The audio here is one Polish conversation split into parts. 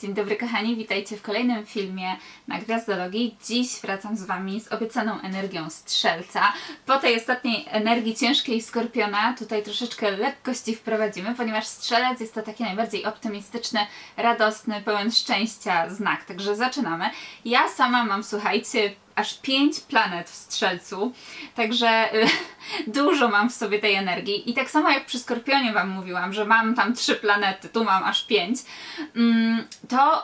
Dzień dobry kochani, witajcie w kolejnym filmie na Gwiazdologii. Dziś wracam z Wami z obiecaną energią Strzelca. Po tej ostatniej energii ciężkiej Skorpiona tutaj troszeczkę lekkości wprowadzimy, ponieważ Strzelec jest to taki najbardziej optymistyczny, radosny, pełen szczęścia znak. Także zaczynamy. Ja sama mam, słuchajcie, aż pięć planet w Strzelcu, także y, dużo mam w sobie tej energii. I tak samo jak przy Skorpionie Wam mówiłam, że mam tam trzy planety, tu mam aż pięć, mm, to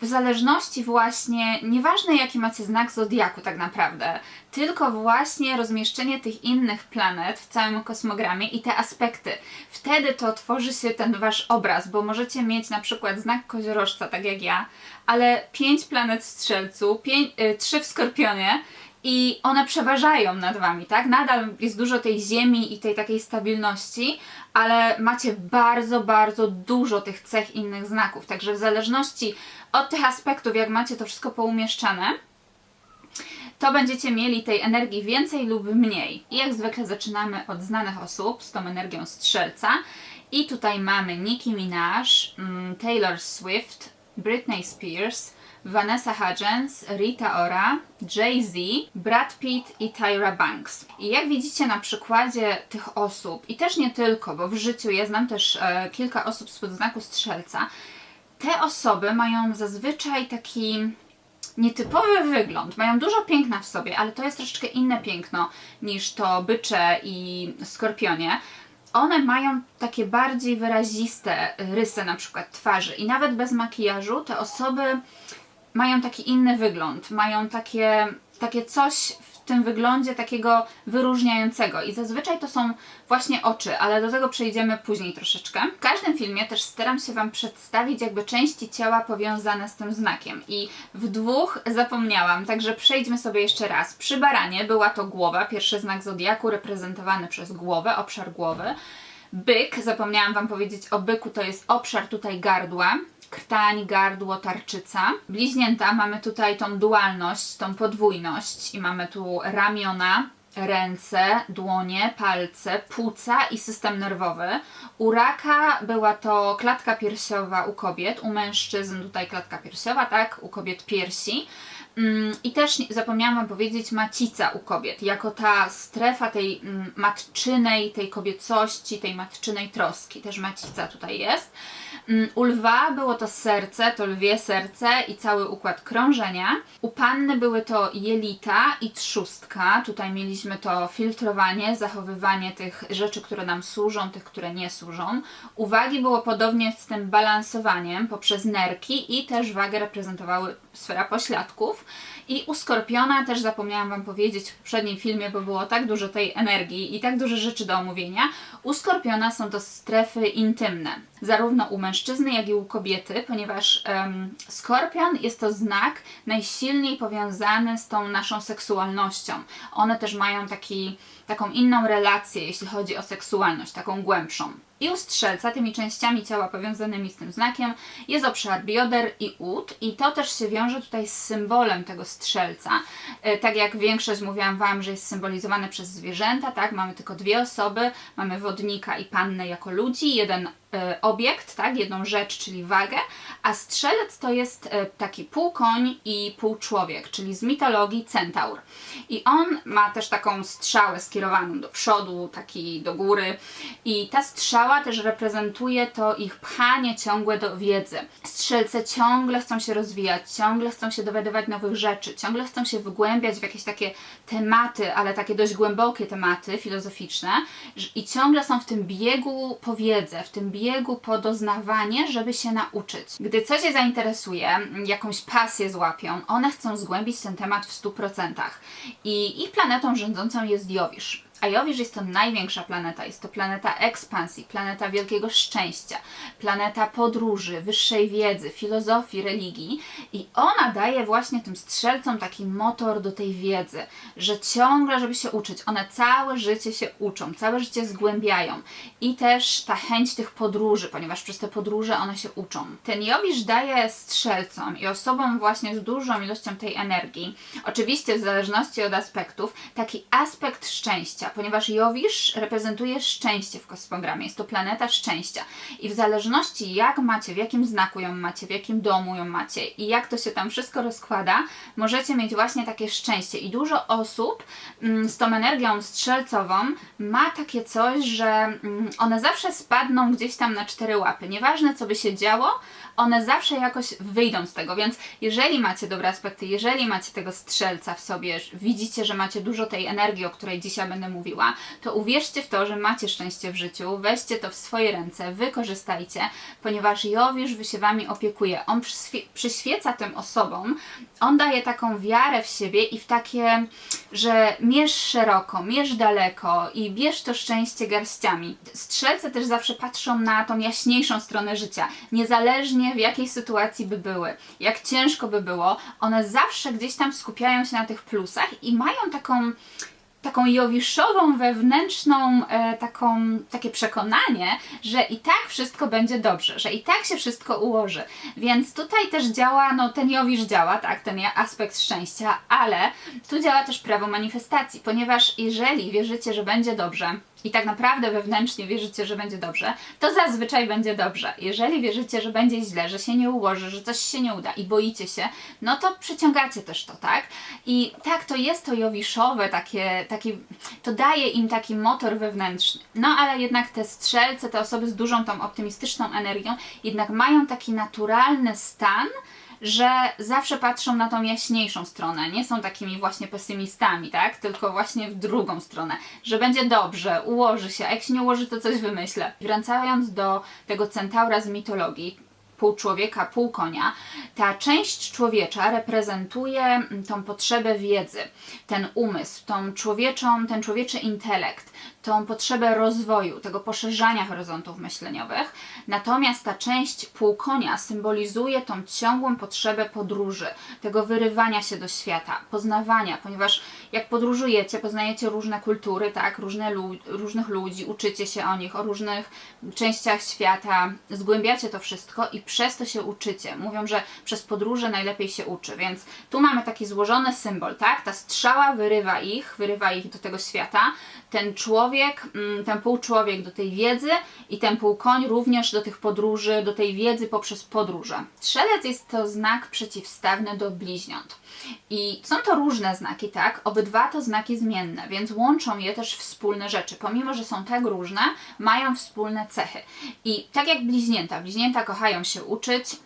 w zależności właśnie, nieważne jaki macie znak zodiaku tak naprawdę, tylko właśnie rozmieszczenie tych innych planet w całym kosmogramie i te aspekty. Wtedy to tworzy się ten wasz obraz, bo możecie mieć na przykład znak koziorożca, tak jak ja, ale pięć planet w strzelcu, y, trzy w skorpionie i one przeważają nad wami, tak? Nadal jest dużo tej ziemi i tej takiej stabilności, ale macie bardzo, bardzo dużo tych cech innych znaków. Także w zależności od tych aspektów, jak macie to wszystko poumieszczane, to będziecie mieli tej energii więcej lub mniej. I jak zwykle zaczynamy od znanych osób z tą energią strzelca. I tutaj mamy Nicki Minaj, mm, Taylor Swift, Britney Spears, Vanessa Hudgens, Rita Ora, Jay-Z, Brad Pitt i Tyra Banks. I jak widzicie na przykładzie tych osób, i też nie tylko, bo w życiu ja znam też e, kilka osób z podznaku strzelca, te osoby mają zazwyczaj taki nietypowy wygląd. Mają dużo piękna w sobie, ale to jest troszeczkę inne piękno niż to bycze i skorpionie. One mają takie bardziej wyraziste rysy na przykład twarzy i nawet bez makijażu te osoby mają taki inny wygląd, mają takie, takie coś w tym wyglądzie takiego wyróżniającego i zazwyczaj to są właśnie oczy, ale do tego przejdziemy później troszeczkę. W każdym filmie też staram się Wam przedstawić jakby części ciała powiązane z tym znakiem i w dwóch zapomniałam, także przejdźmy sobie jeszcze raz. Przy baranie była to głowa, pierwszy znak zodiaku reprezentowany przez głowę, obszar głowy. Byk, zapomniałam Wam powiedzieć o byku, to jest obszar tutaj gardła, krtań, gardło, tarczyca. Bliźnięta mamy tutaj tą dualność, tą podwójność i mamy tu ramiona, ręce, dłonie, palce, płuca i system nerwowy. U raka była to klatka piersiowa u kobiet, u mężczyzn tutaj klatka piersiowa, tak, u kobiet piersi. Mm, I też zapomniałam powiedzieć macica u kobiet, jako ta strefa tej mm, matczynej, tej kobiecości, tej matczynej troski. Też macica tutaj jest. Mm, U lwa było to serce, to lwie serce i cały układ krążenia. U panny były to jelita i trzustka. Tutaj mieliśmy to filtrowanie, zachowywanie tych rzeczy, które nam służą, tych, które nie służą. Uwagi było podobnie z tym balansowaniem poprzez nerki i też wagę reprezentowały sfera pośladków. I u Skorpiona też zapomniałam Wam powiedzieć w poprzednim filmie, bo było tak dużo tej energii i tak dużo rzeczy do omówienia. U Skorpiona są to strefy intymne, zarówno u mężczyzny, jak i u kobiety, ponieważ em, Skorpion jest to znak najsilniej powiązany z tą naszą seksualnością. One też mają taki, taką inną relację, jeśli chodzi o seksualność, taką głębszą. I u strzelca, tymi częściami ciała powiązanymi z tym znakiem, jest obszar bioder i ud, i to też się wiąże tutaj z symbolem tego strzelca. E, Tak jak większość mówiłam Wam, że jest symbolizowane przez zwierzęta, tak? Mamy tylko dwie osoby, mamy wodnika i pannę jako ludzi, jeden obiekt, tak? Jedną rzecz, czyli wagę, a strzelec to jest e, taki półkoń i półczłowiek, czyli z mitologii centaur. I on ma też taką strzałę skierowaną do przodu, taki do góry i ta strzała też reprezentuje to ich pchanie ciągłe do wiedzy. Strzelce ciągle chcą się rozwijać, ciągle chcą się dowiadywać nowych rzeczy, ciągle chcą się wgłębiać w jakieś takie tematy, ale takie dość głębokie tematy filozoficzne i ciągle są w tym biegu po wiedzę, w tym biegu po doznawanie, żeby się nauczyć. Gdy coś je zainteresuje, jakąś pasję złapią, one chcą zgłębić ten temat w 100%. I ich planetą rządzącą jest Jowisz. A Jowisz jest to największa planeta, jest to planeta ekspansji, planeta wielkiego szczęścia, planeta podróży, wyższej wiedzy, filozofii, religii. I ona daje właśnie tym strzelcom taki motor do tej wiedzy, że ciągle, żeby się uczyć, one całe życie się uczą, całe życie zgłębiają. I też ta chęć tych podróży, ponieważ przez te podróże one się uczą. Ten Jowisz daje strzelcom i osobom właśnie z dużą ilością tej energii, oczywiście w zależności od aspektów, taki aspekt szczęścia, szczęścia, ponieważ Jowisz reprezentuje szczęście w kosmogramie. Jest to planeta szczęścia. I w zależności jak macie, w jakim znaku ją macie, w jakim domu ją macie i jak to się tam wszystko rozkłada, możecie mieć właśnie takie szczęście. I dużo osób mm, z tą energią strzelcową ma takie coś, że mm, one zawsze spadną gdzieś tam na cztery łapy. Nieważne co by się działo, one zawsze jakoś wyjdą z tego, więc jeżeli macie dobre aspekty, jeżeli macie tego strzelca w sobie, widzicie, że macie dużo tej energii, o której dzisiaj będę mówiła, to uwierzcie w to, że macie szczęście w życiu, weźcie to w swoje ręce, wykorzystajcie, ponieważ Jowisz się wami opiekuje. On przyświe- przyświeca tym osobom, on daje taką wiarę w siebie i w takie, że mierz szeroko, mierz daleko i bierz to szczęście garściami. Strzelce też zawsze patrzą na tą jaśniejszą stronę życia, niezależnie w jakiej sytuacji by były, jak ciężko by było, one zawsze gdzieś tam skupiają się na tych plusach i mają taką taką jowiszową, wewnętrzną, e, taką, takie przekonanie, że i tak wszystko będzie dobrze, że i tak się wszystko ułoży. Więc tutaj też działa, no ten jowisz działa, tak, ten aspekt szczęścia, ale tu działa też prawo manifestacji, ponieważ jeżeli wierzycie, że będzie dobrze, i tak naprawdę wewnętrznie wierzycie, że będzie dobrze, to zazwyczaj będzie dobrze. Jeżeli wierzycie, że będzie źle, że się nie ułoży, że coś się nie uda i boicie się, no to przyciągacie też to, tak? I tak, to jest to jowiszowe, takie, taki, to daje im taki motor wewnętrzny. No ale jednak te strzelce, te osoby z dużą tą optymistyczną energią, jednak mają taki naturalny stan, że zawsze patrzą na tą jaśniejszą stronę, nie są takimi właśnie pesymistami, tak? Tylko właśnie w drugą stronę, że będzie dobrze, ułoży się, a jak się nie ułoży, to coś wymyślę. Wracając do tego centaura z mitologii, pół człowieka, pół konia, ta część człowiecza reprezentuje mm, tą potrzebę wiedzy, ten umysł, tą człowieczą, ten człowieczy intelekt, tą potrzebę rozwoju, tego poszerzania horyzontów myśleniowych. Natomiast ta część półkonia symbolizuje tą ciągłą potrzebę podróży, tego wyrywania się do świata, poznawania, ponieważ jak podróżujecie, poznajecie różne kultury, tak, różne lu różnych ludzi, uczycie się o nich, o różnych częściach świata, zgłębiacie to wszystko i przez to się uczycie. Mówią, że przez podróże najlepiej się uczy, więc tu mamy taki złożony symbol, tak? Ta strzała wyrywa ich, wyrywa ich do tego świata. Ten człowiek, mm, ten półczłowiek do tej wiedzy i ten półkoń również do tych podróży, do tej wiedzy poprzez podróże. Strzelec jest to znak przeciwstawny do bliźniąt. I są to różne znaki, tak? Obydwa to znaki zmienne, więc łączą je też wspólne rzeczy. Pomimo, że są tak różne, mają wspólne cechy. I tak jak bliźnięta, bliźnięta kochają się uczyć,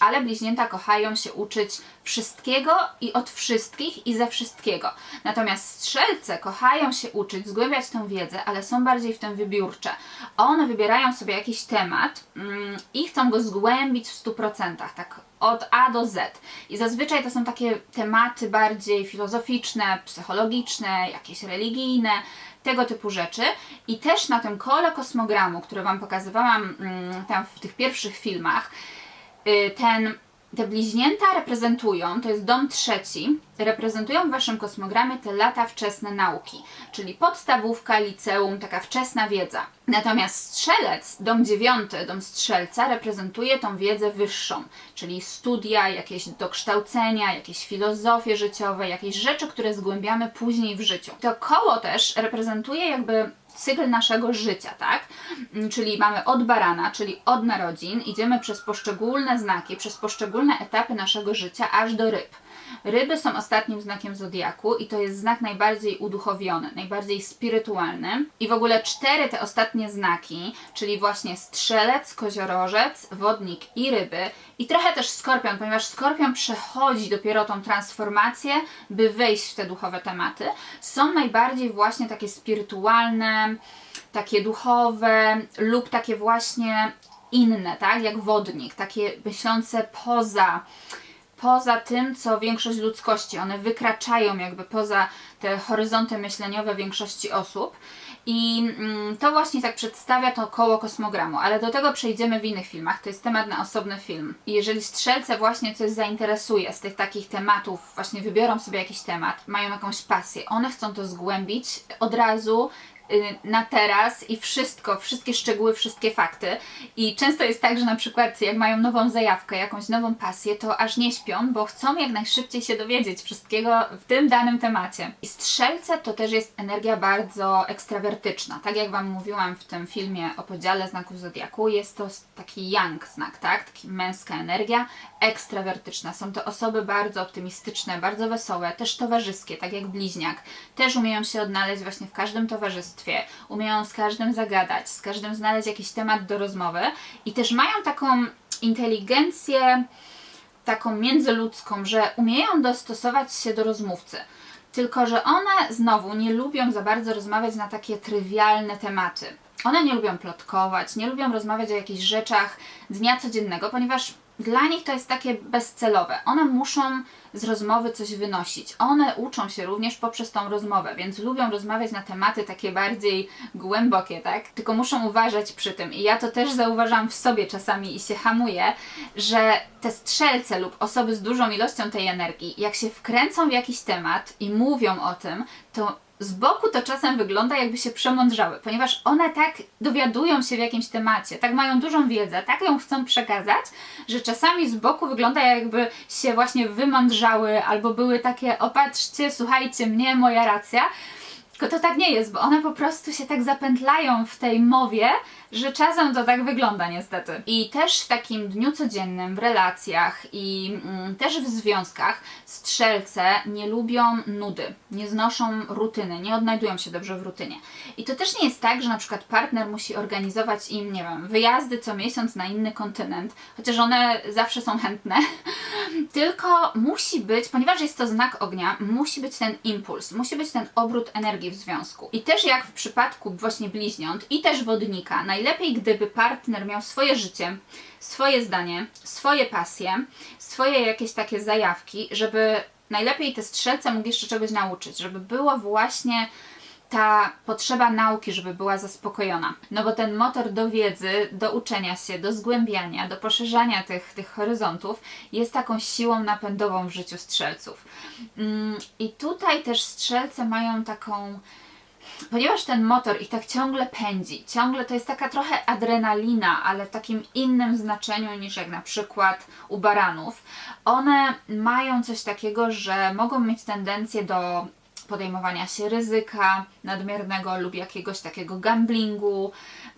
ale bliźnięta kochają się uczyć wszystkiego i od wszystkich i ze wszystkiego. Natomiast strzelce kochają się uczyć, zgłębiać tę wiedzę, ale są bardziej w tym wybiórcze. One wybierają sobie jakiś temat mm, i chcą go zgłębić w 100%, tak od A do Z. I zazwyczaj to są takie tematy bardziej filozoficzne, psychologiczne, jakieś religijne, tego typu rzeczy. I też na tym kole kosmogramu, które Wam pokazywałam mm, tam w tych pierwszych filmach, ten te bliźnięta reprezentują, to jest dom trzeci, reprezentują w Waszym kosmogramie te lata wczesne nauki, czyli podstawówka, liceum, taka wczesna wiedza. Natomiast strzelec, dom dziewiąty, dom strzelca, reprezentuje tą wiedzę wyższą, czyli studia, jakieś dokształcenia, jakieś filozofie życiowe, jakieś rzeczy, które zgłębiamy później w życiu. To koło też reprezentuje jakby cykl naszego życia, tak? Mm, Czyli mamy od barana, czyli od narodzin, idziemy przez poszczególne znaki, przez poszczególne etapy naszego życia, aż do ryb. Ryby są ostatnim znakiem zodiaku i to jest znak najbardziej uduchowiony, najbardziej spirytualny. I w ogóle cztery te ostatnie znaki, czyli właśnie strzelec, koziorożec, wodnik i ryby, i trochę też skorpion, ponieważ skorpion przechodzi dopiero tą transformację, by wejść w te duchowe tematy, są najbardziej właśnie takie spirytualne, takie duchowe lub takie właśnie inne, tak? Jak wodnik, takie myślące poza poza tym, co większość ludzkości. One wykraczają jakby poza te horyzonty myśleniowe większości osób. I mm, to właśnie tak przedstawia to koło kosmogramu, ale do tego przejdziemy w innych filmach. To jest temat na osobny film. I jeżeli strzelce właśnie coś zainteresuje z tych takich tematów, właśnie wybiorą sobie jakiś temat, mają jakąś pasję, one chcą to zgłębić od razu na teraz i wszystko, wszystkie szczegóły, wszystkie fakty. I często jest tak, że na przykład jak mają nową zajawkę, jakąś nową pasję, to aż nie śpią, bo chcą jak najszybciej się dowiedzieć wszystkiego w tym danym temacie. I strzelce to też jest energia bardzo ekstrawertyczna. Tak jak Wam mówiłam w tym filmie o podziale znaku zodiaku, jest to taki yang znak, tak? Taki męska energia, ekstrawertyczna. Są to osoby bardzo optymistyczne, bardzo wesołe, też towarzyskie, tak jak bliźniak. Też umieją się odnaleźć właśnie w każdym towarzystwie, umieją z każdym zagadać, z każdym znaleźć jakiś temat do rozmowy i też mają taką inteligencję taką międzyludzką, że umieją dostosować się do rozmówcy. Tylko, że one znowu nie lubią za bardzo rozmawiać na takie trywialne tematy. One nie lubią plotkować, nie lubią rozmawiać o jakichś rzeczach dnia codziennego, ponieważ dla nich to jest takie bezcelowe. One muszą z rozmowy coś wynosić. One uczą się również poprzez tą rozmowę, więc lubią rozmawiać na tematy takie bardziej głębokie, tak? Tylko muszą uważać przy tym. I ja to też zauważam w sobie czasami i się hamuję, że te strzelce lub osoby z dużą ilością tej energii, jak się wkręcą w jakiś temat i mówią o tym, to z boku to czasem wygląda, jakby się przemądrzały, ponieważ one tak dowiadują się w jakimś temacie, tak mają dużą wiedzę, tak ją chcą przekazać, że czasami z boku wygląda, jakby się właśnie wymądrzały albo były takie: opatrzcie, słuchajcie mnie, moja racja. Tylko to tak nie jest, bo one po prostu się tak zapętlają w tej mowie, że czasem to tak wygląda niestety. I też w takim dniu codziennym, w relacjach i mm, też w związkach strzelce nie lubią nudy, nie znoszą rutyny, nie odnajdują się dobrze w rutynie. I to też nie jest tak, że na przykład partner musi organizować im, nie wiem, wyjazdy co miesiąc na inny kontynent, chociaż one zawsze są chętne, tylko musi być, ponieważ jest to znak ognia, musi być ten impuls, musi być ten obrót energii w związku. I też jak w przypadku właśnie bliźniąt i też wodnika, najlepiej gdyby partner miał swoje życie, swoje zdanie, swoje pasje, swoje jakieś takie zajawki, żeby najlepiej te strzelce mógł jeszcze czegoś nauczyć, żeby było właśnie ta potrzeba nauki, żeby była zaspokojona. No bo ten motor do wiedzy, do uczenia się, do zgłębiania, do poszerzania tych, tych horyzontów jest taką siłą napędową w życiu strzelców. Mm, I tutaj też strzelce mają taką ponieważ ten motor ich tak ciągle pędzi, ciągle to jest taka trochę adrenalina, ale w takim innym znaczeniu niż jak na przykład u baranów, one mają coś takiego, że mogą mieć tendencję do podejmowania się ryzyka nadmiernego lub jakiegoś takiego gamblingu.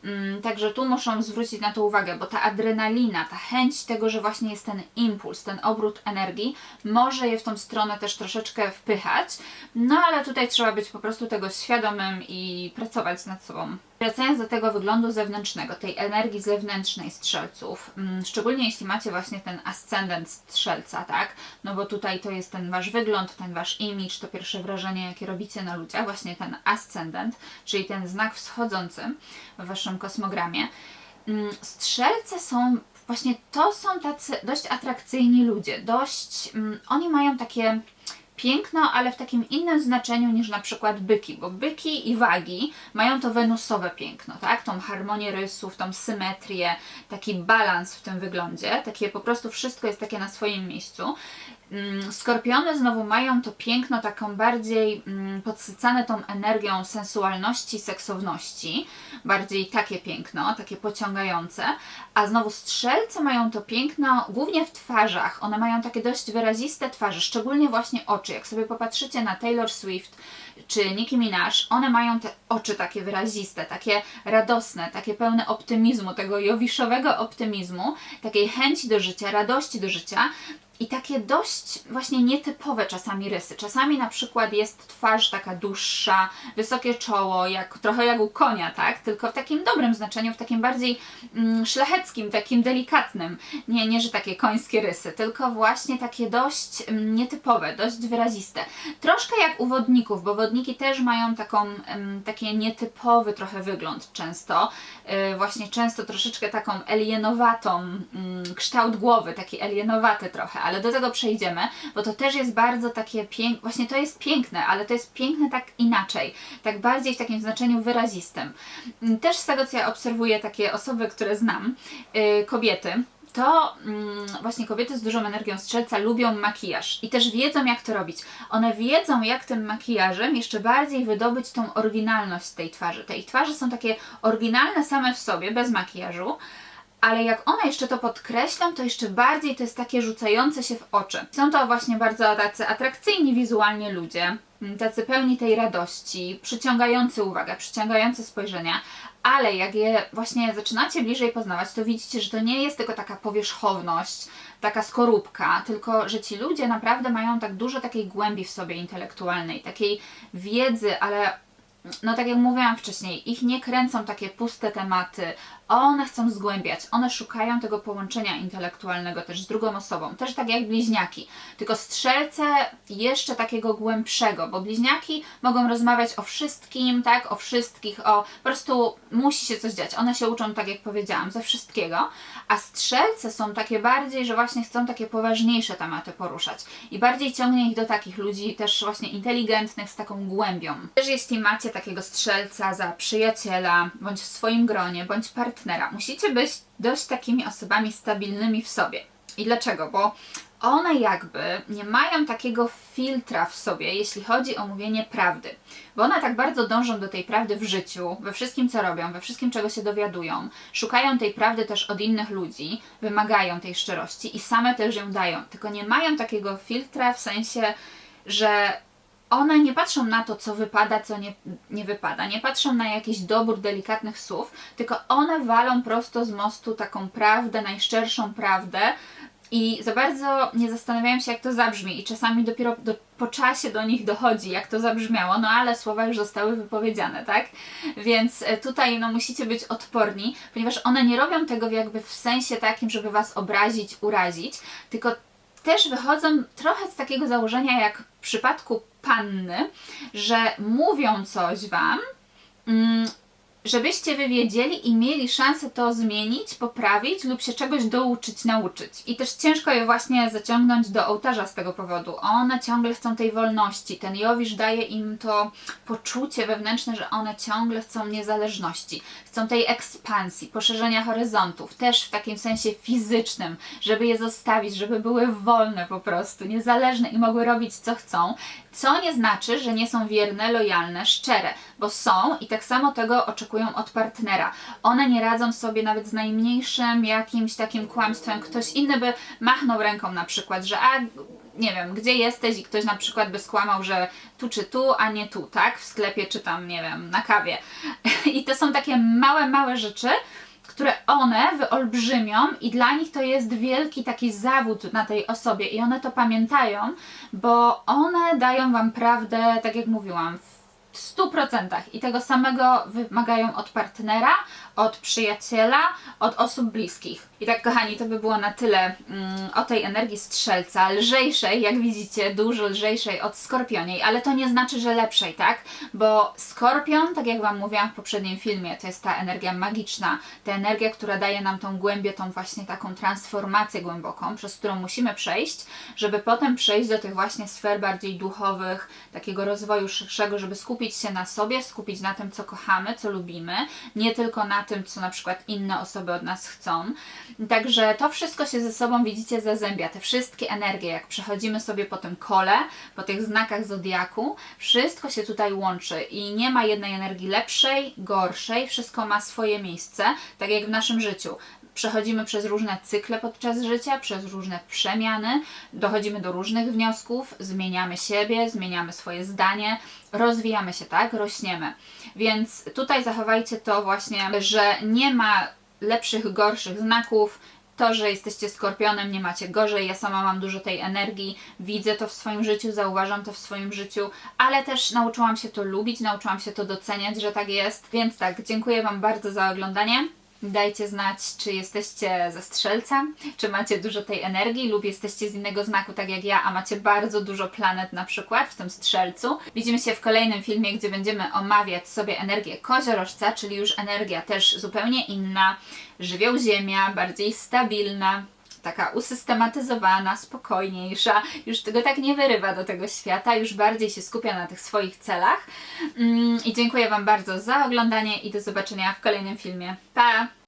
Mm, Także tu muszą zwrócić na to uwagę, bo ta adrenalina, ta chęć tego, że właśnie jest ten impuls, ten obrót energii, może je w tą stronę też troszeczkę wpychać. No ale tutaj trzeba być po prostu tego świadomym i pracować nad sobą. Wracając do tego wyglądu zewnętrznego, tej energii zewnętrznej strzelców, mm, szczególnie jeśli macie właśnie ten ascendent strzelca, tak? No bo tutaj to jest ten wasz wygląd, ten wasz image, to pierwsze wrażenie, jakie robicie na ludziach, właśnie ten ascendent, czyli ten znak wschodzący w waszym kosmogramie. Mm, Strzelce są właśnie to są tacy dość atrakcyjni ludzie, dość mm, oni mają takie piękno, ale w takim innym znaczeniu niż na przykład byki, bo byki i wagi mają to wenusowe piękno, tak? Tą harmonię rysów, tą symetrię, taki balans w tym wyglądzie, takie po prostu wszystko jest takie na swoim miejscu. Mm, Skorpiony znowu mają to piękno taką bardziej mm, podsycane tą energią sensualności, seksowności, bardziej takie piękno, takie pociągające, a znowu strzelce mają to piękno głównie w twarzach, one mają takie dość wyraziste twarze, szczególnie właśnie oczy, jak sobie popatrzycie na Taylor Swift czy Nicki Minaj, one mają te oczy takie wyraziste, takie radosne, takie pełne optymizmu, tego jowiszowego optymizmu, takiej chęci do życia, radości do życia, i takie dość właśnie nietypowe czasami rysy. Czasami na przykład jest twarz taka dłuższa, wysokie czoło, jak, trochę jak u konia, tak? Tylko w takim dobrym znaczeniu, w takim bardziej mm, szlacheckim, takim delikatnym. Nie, nie, że takie końskie rysy, tylko właśnie takie dość mm, nietypowe, dość wyraziste. Troszkę jak u wodników, bo wodniki też mają taką, mm, taki nietypowy trochę wygląd często. Yy, właśnie często troszeczkę taką alienowatą mm, kształt głowy, taki alienowaty trochę, ale do tego przejdziemy, bo to też jest bardzo takie piękne, właśnie to jest piękne, ale to jest piękne tak inaczej, tak bardziej w takim znaczeniu wyrazistym. Mm, Też z tego, co ja obserwuję takie osoby, które znam, yy, kobiety, to mm, właśnie kobiety z dużą energią strzelca lubią makijaż i też wiedzą, jak to robić. One wiedzą, jak tym makijażem jeszcze bardziej wydobyć tą oryginalność tej twarzy. Te ich twarze są takie oryginalne same w sobie, bez makijażu. Ale jak one jeszcze to podkreślą, to jeszcze bardziej to jest takie rzucające się w oczy. Są to właśnie bardzo tacy atrakcyjni wizualnie ludzie, m, tacy pełni tej radości, przyciągający uwagę, przyciągające spojrzenia, ale jak je właśnie zaczynacie bliżej poznawać, to widzicie, że to nie jest tylko taka powierzchowność, taka skorupka, tylko że ci ludzie naprawdę mają tak dużo takiej głębi w sobie intelektualnej, takiej wiedzy, ale no tak jak mówiłam wcześniej, ich nie kręcą takie puste tematy. One chcą zgłębiać, one szukają tego połączenia intelektualnego też z drugą osobą, też tak jak bliźniaki. Tylko strzelce jeszcze takiego głębszego, bo bliźniaki mogą rozmawiać o wszystkim, tak, o wszystkich, o po prostu musi się coś dziać. One się uczą, tak jak powiedziałam, ze wszystkiego, a strzelce są takie bardziej, że właśnie chcą takie poważniejsze tematy poruszać i bardziej ciągnie ich do takich ludzi też właśnie inteligentnych, z taką głębią. Też jeśli macie takiego strzelca za przyjaciela, bądź w swoim gronie, bądź partnera, musicie być dość takimi osobami stabilnymi w sobie. I dlaczego? Bo one jakby nie mają takiego filtra w sobie, jeśli chodzi o mówienie prawdy. Bo one tak bardzo dążą do tej prawdy w życiu, we wszystkim co robią, we wszystkim czego się dowiadują. Szukają tej prawdy też od innych ludzi, wymagają tej szczerości i same też ją dają. Tylko nie mają takiego filtra w sensie, że one nie patrzą na to, co wypada, co nie, nie wypada. Nie patrzą na jakiś dobór delikatnych słów, tylko one walą prosto z mostu taką prawdę, najszczerszą prawdę. I za bardzo nie zastanawiają się, jak to zabrzmi, i czasami dopiero do, po czasie do nich dochodzi, jak to zabrzmiało, no ale słowa już zostały wypowiedziane, tak? Więc e, tutaj no, musicie być odporni, ponieważ one nie robią tego jakby w sensie takim, żeby was obrazić, urazić, tylko też wychodzą trochę z takiego założenia, jak w przypadku panny, że mówią coś wam, mm, żebyście wy wiedzieli i mieli szansę to zmienić, poprawić lub się czegoś douczyć, nauczyć. I też ciężko je właśnie zaciągnąć do ołtarza z tego powodu. One ciągle chcą tej wolności. Ten Jowisz daje im to poczucie wewnętrzne, że one ciągle chcą niezależności. Chcą tej ekspansji, poszerzenia horyzontów, też w takim sensie fizycznym, żeby je zostawić, żeby były wolne po prostu, niezależne i mogły robić co chcą. Co nie znaczy, że nie są wierne, lojalne, szczere, bo są i tak samo tego oczekują od partnera. One nie radzą sobie nawet z najmniejszym jakimś takim kłamstwem. Ktoś inny by machnął ręką na przykład, że a nie wiem, gdzie jesteś i ktoś na przykład by skłamał, że tu czy tu, a nie tu, tak? W sklepie czy tam, nie wiem, na kawie. I to są takie małe, małe rzeczy, które one wyolbrzymią i dla nich to jest wielki taki zawód na tej osobie i one to pamiętają, bo one dają Wam prawdę, tak jak mówiłam, w 100% i tego samego wymagają od partnera, od przyjaciela, od osób bliskich. I tak, kochani, to by było na tyle mm, o tej energii strzelca, lżejszej, jak widzicie, dużo lżejszej od skorpioniej, ale to nie znaczy, że lepszej, tak? Bo skorpion, tak jak Wam mówiłam w poprzednim filmie, to jest ta energia magiczna, ta energia, która daje nam tą głębię, tą właśnie taką transformację głęboką, przez którą musimy przejść, żeby potem przejść do tych właśnie sfer bardziej duchowych, takiego rozwoju szerszego, żeby skupić się na sobie, skupić na tym, co kochamy, co lubimy, nie tylko na tym, co na przykład inne osoby od nas chcą. Także to wszystko się ze sobą, widzicie, zazębia. Te wszystkie energie, jak przechodzimy sobie po tym kole, po tych znakach zodiaku, wszystko się tutaj łączy i nie ma jednej energii lepszej, gorszej, wszystko ma swoje miejsce, tak jak w naszym życiu. Przechodzimy przez różne cykle podczas życia, przez różne przemiany, dochodzimy do różnych wniosków, zmieniamy siebie, zmieniamy swoje zdanie, rozwijamy się, tak? Rośniemy. Więc tutaj zachowajcie to właśnie, że nie ma lepszych, gorszych znaków. To, że jesteście skorpionem, nie macie gorzej. Ja sama mam dużo tej energii, widzę to w swoim życiu, zauważam to w swoim życiu, ale też nauczyłam się to lubić, nauczyłam się to doceniać, że tak jest. Więc tak, dziękuję Wam bardzo za oglądanie. Dajcie znać, czy jesteście ze strzelca, czy macie dużo tej energii, lub jesteście z innego znaku, tak jak ja, a macie bardzo dużo planet na przykład w tym strzelcu. Widzimy się w kolejnym filmie, gdzie będziemy omawiać sobie energię koziorożca, czyli już energia też zupełnie inna, żywioł ziemia, bardziej stabilna, taka usystematyzowana, spokojniejsza, już tego tak nie wyrywa do tego świata, już bardziej się skupia na tych swoich celach. Mm, I dziękuję Wam bardzo za oglądanie i do zobaczenia w kolejnym filmie. Pa!